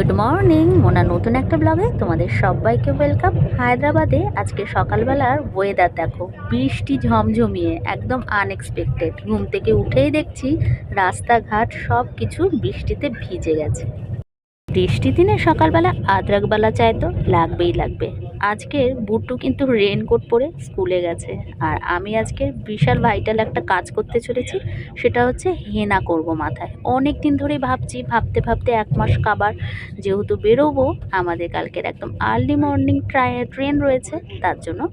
Good morning Mona, নতুন একটা ব্লগে তোমাদের সবাইকে ওয়েলকাম হায়দ্রাবাদে আজকে সকালবেলার ওয়েদার দেখো, বৃষ্টি ঝমঝমিয়ে, একদম আনএক্সপেক্টেড ঘুম থেকে উঠেই দেখছি রাস্তাঘাট সব কিছু বৃষ্টিতে ভিজে গেছে। বৃষ্টি দিনে সকালবেলা আদ্রাকবেলা চায় তো লাগবেই লাগবে। আজকের বুট্টু কিন্তু রেনকোট পরে স্কুলে গেছে। আর আমি আজকে বিশাল ভাইটাল একটা কাজ করতে চলেছি, সেটা হচ্ছে হেনা করব মাথায়। অনেক দিন ধরে ভাবছি, ভাবতে ভাবতে এক মাস কাবার যেহেতু বেরোবো, আমাদের কালকের একদম আর্লি মর্নিং ট্রাই ট্রেন রয়েছে, তার জন্য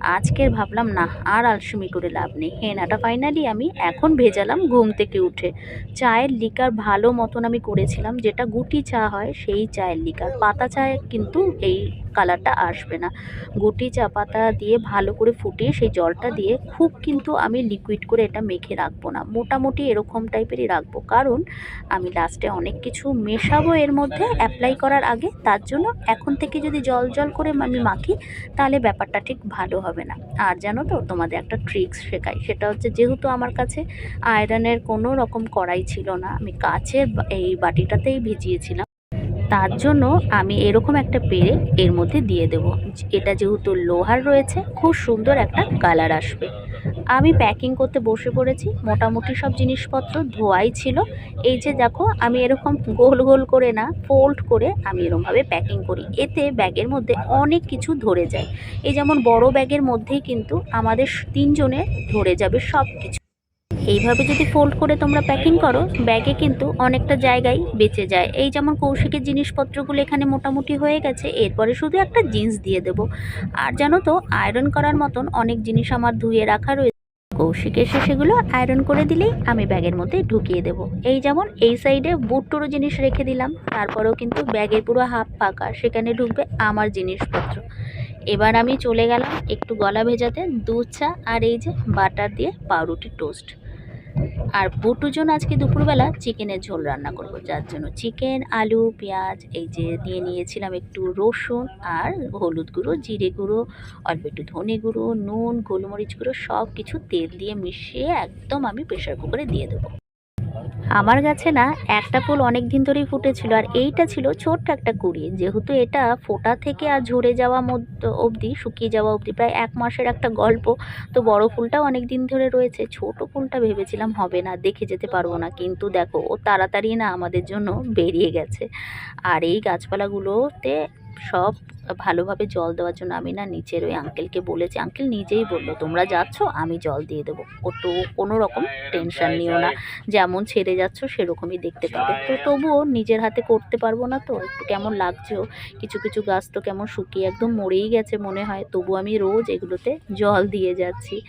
আজকের ভাবলাম, না, আর আলসুমি করে লাভ নেই। হেনাটা ফাইনালি আমি এখন ভেজালাম ঘুম থেকে উঠে। চায়ের লিকার ভালো মতন আমি করেছিলাম, যেটা গুটি চা হয়, সেই চায়ের লিকার পাতা চায় কিন্তু এই কালারটা আসবে না। গুটি চা পাতা দিয়ে ভালো করে ফুটিয়ে সেই জলটা দিয়ে খুব কিন্তু আমি লিকুইড করে এটা মেখে রাখব না। মোটামুটি এরকম টাইপেরই রাখব। কারণ আমি লাস্টে অনেক কিছু মেশাবো এর মধ্যে অ্যাপ্লাই করার আগে। তার জন্য এখন থেকে যদি জল জল করে আমি মাখি, তাহলে ব্যাপারটা ঠিক ভালো হবে না। আর জানো তো, তোমাদের একটা ট্রিক্স শেখাই। সেটা হচ্ছে যেহেতু আমার কাছে আয়রনের কোনো রকম কড়াই ছিল না, আমি কাচের এই বাটিটাতেই ভিজিয়েছিলাম। তার জন্য আমি এরকম একটা পেরে এর মধ্যে দিয়ে দেব। এটা যেহেতু লোহার রয়েছে, খুব সুন্দর একটা কালার আসবে। আমি প্যাকিং করতে বসে পড়েছি, মোটামুটি সব জিনিসপত্র ধোয়াই ছিল। এই যে দেখো, আমি এরকম গোল গোল করে না ফোল্ড করে আমি এরকমভাবে প্যাকিং করি। এতে ব্যাগের মধ্যে অনেক কিছু ধরে যায়। এই যেমন বড় ব্যাগের মধ্যেই কিন্তু আমাদের তিনজনের ধরে যাবে সব কিছু এইভাবে যদি ফোল্ড করে তোমরা প্যাকিং করো ব্যাগে কিন্তু অনেকটা জায়গায় বেঁচে যায়। এই যেমন কৌশিকের জিনিসপত্রগুলো এখানে মোটামুটি হয়ে গেছে, এরপরে শুধু একটা জিন্স দিয়ে দেবো। আর জানো তো আয়রন করার মতন অনেক জিনিস আমার ধুয়ে রাখা রয়েছে। কৌশিক এসে সেগুলো আয়রন করে দিলেই আমি ব্যাগের মধ্যে ঢুকিয়ে দেব। এই যেমন এই সাইডে বুটটুরো জিনিস রেখে দিলাম, তারপরেও কিন্তু ব্যাগের পুরো হাফ ফাঁকা সেখানে ঢুকবে আমার জিনিসপত্র। এবার আমি চলে গেলাম একটু গলা ভেজাতে দুধ চা আর এই যে বাটার দিয়ে পাউরুটি টোস্ট আর বুটুর আজকে দুপুরবেলা চিকেনের ঝোল রান্না করব। যার জন্য চিকেন, আলু, পেঁয়াজ, এই যে দিয়ে নিয়েছিলাম একটু রসুন আর হলুদ গুঁড়ো, জিরে গুঁড়ো, অল্প একটু ধনে গুঁড়ো, নুন, গোলমরিচ গুঁড়ো সব কিছু তেল দিয়ে মিশিয়ে একদম আমি প্রেশার কুকারে দিয়ে দেবো। আমার গাছে না একটা ফুল অনেক দিন ধরেই ফুটেছিল আর এইটা ছিল ছোট্ট একটা কুড়ি। যেহেতু এটা ফোটা থেকে আর ঝরে যাওয়া মধ্য অবধি, শুকিয়ে যাওয়া অবধি, প্রায় এক মাসের একটা গল্প। তো বড় ফুলটা অনেক দিন ধরে রয়েছে, ছোট ফুলটা ভেবেছিলাম হবে না, দেখে যেতে পারব না। কিন্তু দেখো, ও তাড়াতাড়ি না আমাদের জন্য বেরিয়ে গেছে। আর এই গাছপালাগুলোতে সব ভালোভাবে জল দেওয়ার জন্য আমি না নিচের ওই আঙ্কেলকে বলেছি। আঙ্কেল নিজেই বলল, তোমরা যাচ্ছ, আমি জল দিয়ে দেবো। ও তো কোনো রকম টেনশন নিও না। যেমন ছেড়ে যাচ্ছ, সেরকমই দেখতে পাবে। তো তবুও নিজের হাতে করতে পারব না তো। একটু কেমন লাগছেও কিছু কিছু গাছ তো কেমন শুকিয়ে একদম মরেই গেছে মনে হয়। তবু আমি রোজ এগুলোতে জল দিয়ে যাচ্ছি।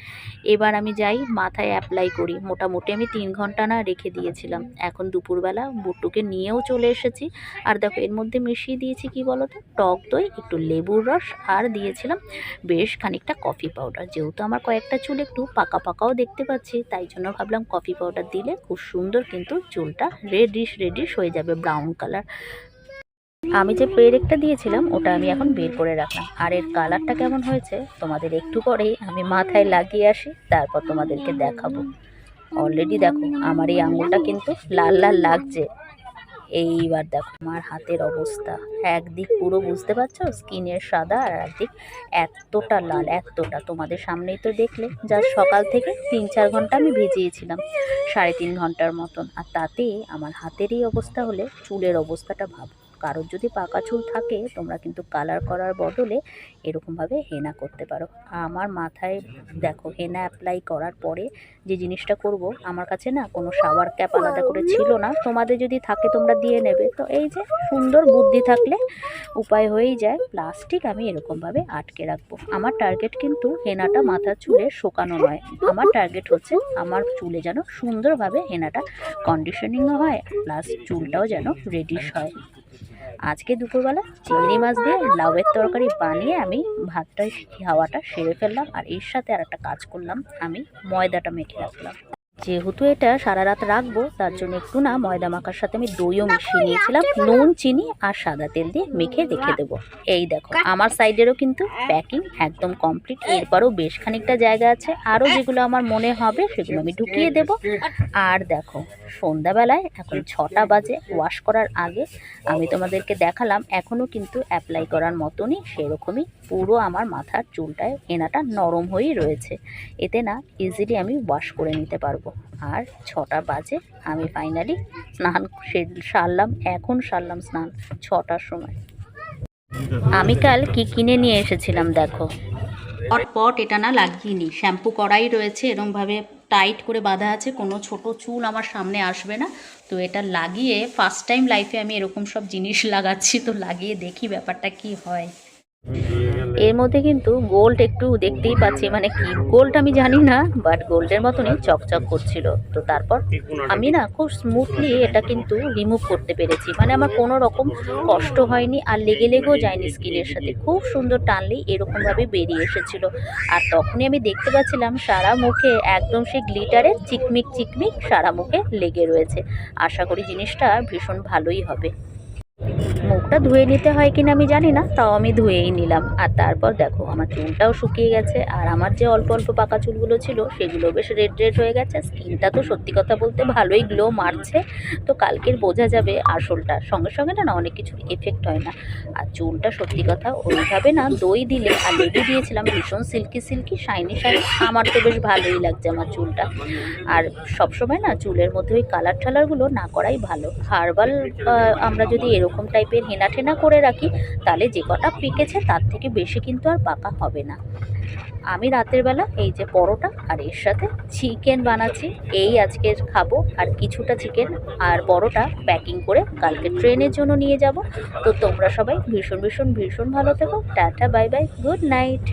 এবার আমি যাই, মাথায় অ্যাপ্লাই করি। মোটামুটি আমি তিন ঘণ্টা না রেখে দিয়েছিলাম। এখন দুপুরবেলা বুট্টুকে নিয়েও চলে এসেছি। আর দেখো, এর মধ্যে মিশিয়ে দিয়েছি কি বলো তো টক দই, একটু লেবুর রস আর দিয়েছিলাম বেশ খানিকটা কফি পাউডার যেহেতু আমার কয়েকটা চুল একটু পাকা পাকাও দেখতে পাচ্ছি, তাই জন্য ভাবলাম কফি পাউডার দিলে খুব সুন্দর কিন্তু চুলটা রেডিশ রেডিশ হয়ে যাবে ব্রাউন কালার আমি যে পেরেকটা দিয়েছিলাম, ওটা আমি এখন বের করে রাখলাম। আর এর কালারটা কেমন হয়েছে, তোমাদের একটু পরেই আমি মাথায় লাগিয়ে আসি, তারপর তোমাদেরকে দেখাবো। অলরেডি দেখো, আমার এই আঙুলটা কিন্তু লাল লাল লাগছে। এইবার দেখো আমার হাতের অবস্থা। একদিক পুরো বুঝতে পারছ? স্কিনের সাদা আর একদিক এতটা লাল, এতটা। তোমাদের সামনেই তো দেখলে যা সকাল থেকে তিন চার ঘণ্টা আমি ভিজিয়েছিলাম, সাড়ে তিন ঘণ্টার মতন। আর তাতে আমার হাতেরই অবস্থা হলে চুলের অবস্থাটা ভাবো। কারোর যদি পাকা চুল থাকে, তোমরা কিন্তু কালার করার বদলে এরকমভাবে হেনা করতে পারো। আমার মাথায় দেখো, হেনা অ্যাপ্লাই করার পরে যে জিনিসটা করব, আমার কাছে না কোনো শাওয়ার ক্যাপ আলাদা করে ছিল না। তোমাদের যদি থাকে, তোমরা দিয়ে নেবে। তো এই যে সুন্দর বুদ্ধি থাকলে উপায় হয়েই যায়। প্লাস্টিক আমি এরকমভাবে আটকে রাখব। আমার টার্গেট কিন্তু হেনাটা মাথার চুলে শোকানো নয়। আমার টার্গেট হচ্ছে আমার চুলে যেন সুন্দরভাবে হেনাটা কন্ডিশনিংও হয় প্লাস চুলটাও যেন রেডিশ হয়। আজকে দুপুরবেলা চিংড়ি মাছ দিয়ে লাউয়ের তরকারি বানিয়ে আমি ভাতটা খাওয়াটা সেরে ফেললাম। আর এর সাথে আর একটা কাজ করলাম, আমি ময়দাটা মেখে রাখলাম। যেহেতু এটা সারা রাত রাখব তার জন্য একটু না ময়দা মাখার সাথে আমি দইও মিশিয়ে নিয়েছিলাম নুন চিনি আর সাদা তেল দিয়ে মেখে রেখে দেবো। এই দেখো আমার সাইডেরও কিন্তু প্যাকিং একদম কমপ্লিট এরপরও বেশ খানিকটা জায়গা আছে আরও যেগুলো আমার মনে হবে সেগুলো আমি ঢুকিয়ে দেব। আর দেখো সন্ধ্যাবেলায় এখন ছটা বাজে ওয়াশ করার আগে আমি তোমাদেরকে দেখালাম এখনও কিন্তু অ্যাপ্লাই করার মতনই সেরকমই পুরো আমার মাথার চুলটায় এনাটা নরম হয়েই রয়েছে। এতে না ইজিলি আমি ওয়াশ করে নিতে পারব। আর ছটা বাজে আমি ফাইনালি স্নান সারলাম, এখন সারলাম স্নান ছটার সময়। আমি কাল কি কিনে নিয়ে এসেছিলাম দেখো। পট এটা না লাগিয়ে নি শ্যাম্পু করাই রয়েছে, এরমভাবে টাইট করে বাঁধা আছে, কোনো ছোট চুল আমার সামনে আসবে না। তো এটা লাগিয়ে ফার্স্ট টাইম লাইফে আমি এরকম সব জিনিস লাগাচ্ছি, তো লাগিয়ে দেখি ব্যাপারটা কি হয়। এর মধ্যে কিন্তু গোল্ড একটু দেখতেই পাচ্ছি মানে কি গোল্ড আমি জানি না বাট গোল্ডের মতনই চকচক করছিল। তো তারপর আমি না খুব স্মুথলি এটা কিন্তু রিমুভ করতে পেরেছি। মানে আমার কোনো রকম কষ্ট হয়নি আর লেগে লেগেও যায়নি স্কিনের সাথে। খুব সুন্দর টানলেই এরকমভাবে বেরিয়ে এসেছিল। আর তখনই আমি দেখতে পাচ্ছিলাম সারা মুখে একদম সেই গ্লিটারের চিকমিক চিকমিক সারা মুখে লেগে রয়েছে। আশা করি জিনিসটা ভীষণ ভালোই হবে। মুখটা ধুয়ে নিতে হয় কিনা আমি জানি না, তাও আমি ধুয়েই নিলাম। আর তারপর দেখো, আমার চুলটাও শুকিয়ে গেছে, আর আমার যে অল্প অল্প পাকা চুলগুলো ছিল, সেগুলো বেশ রেড রেড হয়ে গেছে। স্কিনটা তো সত্যি কথা বলতে ভালোই গ্লো মারছে। তো কালকের বোঝা যাবে আসলটা। সঙ্গে সঙ্গে না অনেক কিছু এফেক্ট হয় না। আর চুলটা সত্যি কথা ওইভাবে না, দই দিলে আর লেবু দিয়েছিলাম ভীষণ সিল্কি সিল্কি শাইনি শাইনি আমার তো বেশ ভালোই লাগছে আমার চুলটা। আর সবসময় না, চুলের মধ্যে ওই কালার ঠালারগুলো না করাই ভালো। হার্বাল আমরা যদি এরকম টাইপের হেনা ঠেনা করে রাখি, তাহলে যে কটা পেকেছে তার থেকে বেশি কিন্তু আর পাকা হবে না। আমি রাতের বেলা এই যে পরোটা আর এর সাথে চিকেন বানাচ্ছি, এই আজকের খাব। আর কিছুটা চিকেন আর পরোটা প্যাকিং করে কালকে ট্রেনের জন্য নিয়ে যাব। তো তোমরা সবাই ভীষণ ভীষণ ভীষণ ভালো থেকো। Tata bye bye good night